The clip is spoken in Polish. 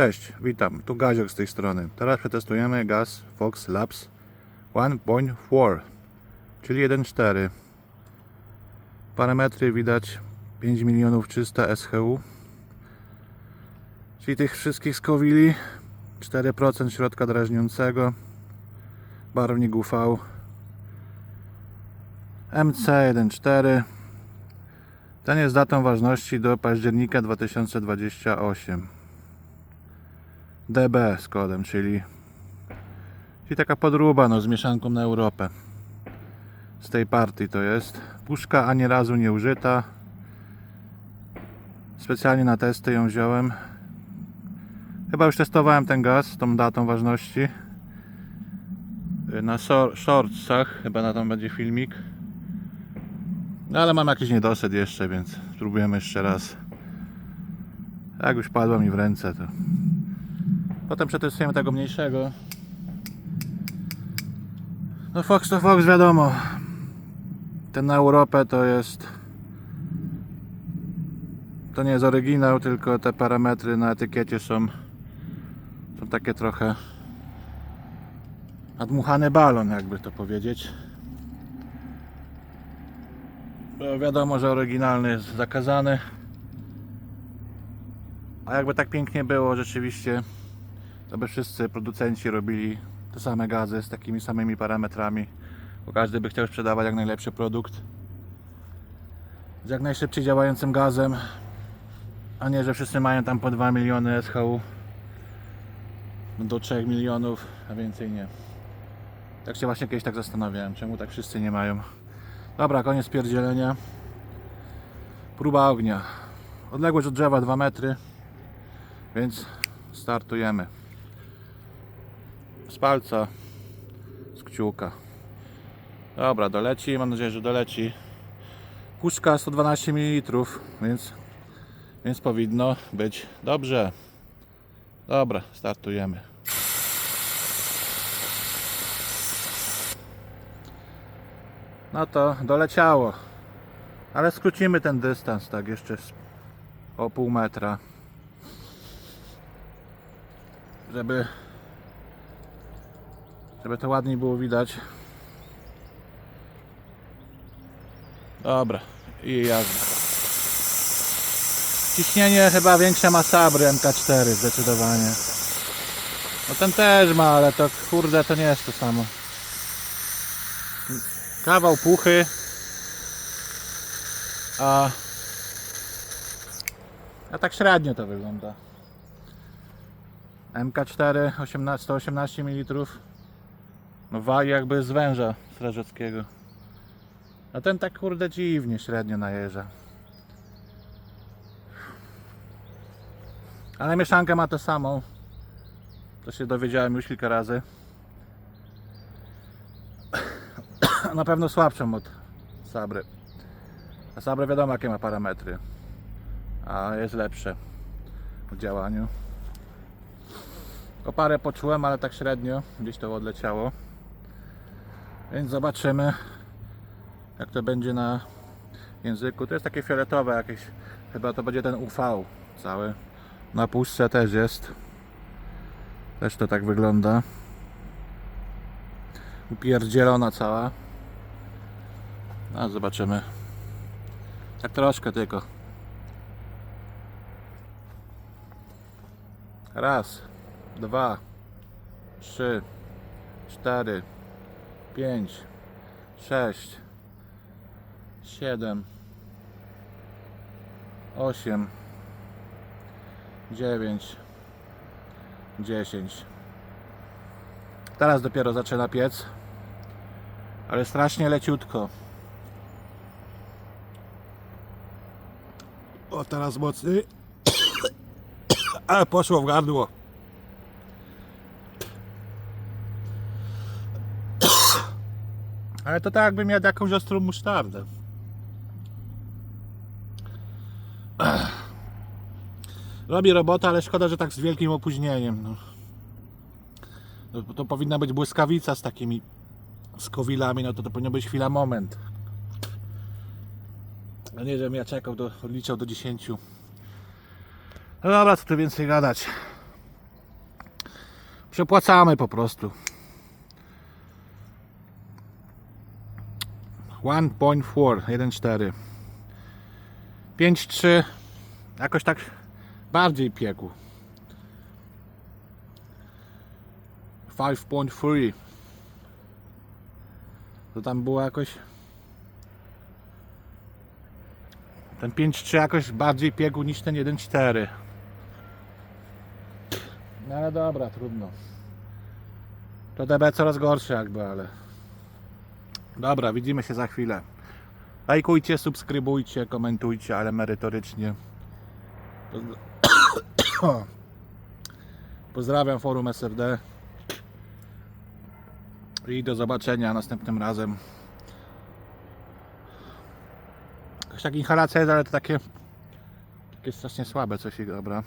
Cześć, witam, tu Gaziok z tej strony. Teraz przetestujemy gaz Fox Labs 1.4, czyli 1.4. Parametry widać 5 milionów 300 SHU, czyli tych wszystkich skowili, 4% środka drażniącego, barwnik UV, MC1.4. Ten jest datą ważności do października 2028. DB z kodem, czyli, czyli taka podróba no, z mieszanką na Europę. Z tej partii to jest. Puszka ani razu nie użyta. Specjalnie na testy ją wziąłem. Chyba już testowałem ten gaz z tą datą ważności. Na shor- shortsach, chyba na tam będzie filmik. No ale mam jakiś niedosyt jeszcze, więc spróbujemy jeszcze raz. Jak już padło mi w ręce, to Potem przetestujemy tego mniejszego. No Fox to Fox wiadomo. Ten na Europę to jest to nie jest oryginał, tylko te parametry na etykiecie są są takie trochę nadmuchany balon, jakby to powiedzieć. Bo wiadomo, że oryginalny jest zakazany. A jakby tak pięknie było rzeczywiście to by wszyscy producenci robili te same gazy z takimi samymi parametrami, bo każdy by chciał sprzedawać jak najlepszy produkt z jak najszybciej działającym gazem, a nie, że wszyscy mają tam po 2 miliony SHU do 3 milionów, a więcej nie. Tak się właśnie kiedyś tak zastanawiałem, czemu tak wszyscy nie mają. Dobra, koniec pierdzielenia. Próba ognia. Odległość od drzewa 2 metry, więc startujemy z palca, z kciuka. Dobra, doleci, mam nadzieję, że doleci. Puszka 112 ml, więc, więc powinno być dobrze. Dobra, startujemy. No to doleciało. Ale skrócimy ten dystans, tak jeszcze o pół metra. Żeby żeby to ładniej było widać. Dobra, i jazda. Ciśnienie chyba większe ma Sabry MK4 zdecydowanie. No ten też ma, ale to kurde to nie jest to samo. Kawał puchy. A, a tak średnio to wygląda. MK4 18, 118 ml. No jakby z węża strażackiego. A ten tak kurde dziwnie średnio najeżdża. Ale mieszankę ma to samą. To się dowiedziałem już kilka razy. Na pewno słabszą od Sabry. A Sabry wiadomo jakie ma parametry. A jest lepsze w działaniu. O parę poczułem, ale tak średnio. Gdzieś to odleciało. Więc zobaczymy jak to będzie na języku. To jest takie fioletowe jakieś. Chyba to będzie ten UV cały. Na puszce też jest. Też to tak wygląda. Upierdzielona cała. A zobaczymy. Tak troszkę tylko. Raz, dwa, trzy, cztery, pięć, sześć, siedem, osiem, dziewięć, dziesięć. Teraz dopiero zaczyna piec, ale strasznie leciutko. O, teraz mocny. Ale poszło w gardło. Ale to tak jakbym jadł jakąś ostrą musztardę. Robi robotę, ale szkoda, że tak z wielkim opóźnieniem. No. To, to powinna być błyskawica z takimi skowilami, no to to powinno być chwila moment. A nie, żebym ja czekał, do, odliczał do 10. No dobra, co tu więcej gadać. Przepłacamy po prostu. 1.4 1.4 5.3 jakoś tak bardziej piekł 5.3 to tam było jakoś ten 5.3 jakoś bardziej piekł niż ten 1.4 no ale dobra, trudno. To DB coraz gorsze jakby, ale Dobra, widzimy się za chwilę. Lajkujcie, subskrybujcie, komentujcie, ale merytorycznie. Pozdra- Pozdrawiam forum SFD. I do zobaczenia następnym razem. Jakaś taka inhalacja jest, ale to takie, takie strasznie słabe coś, dobra.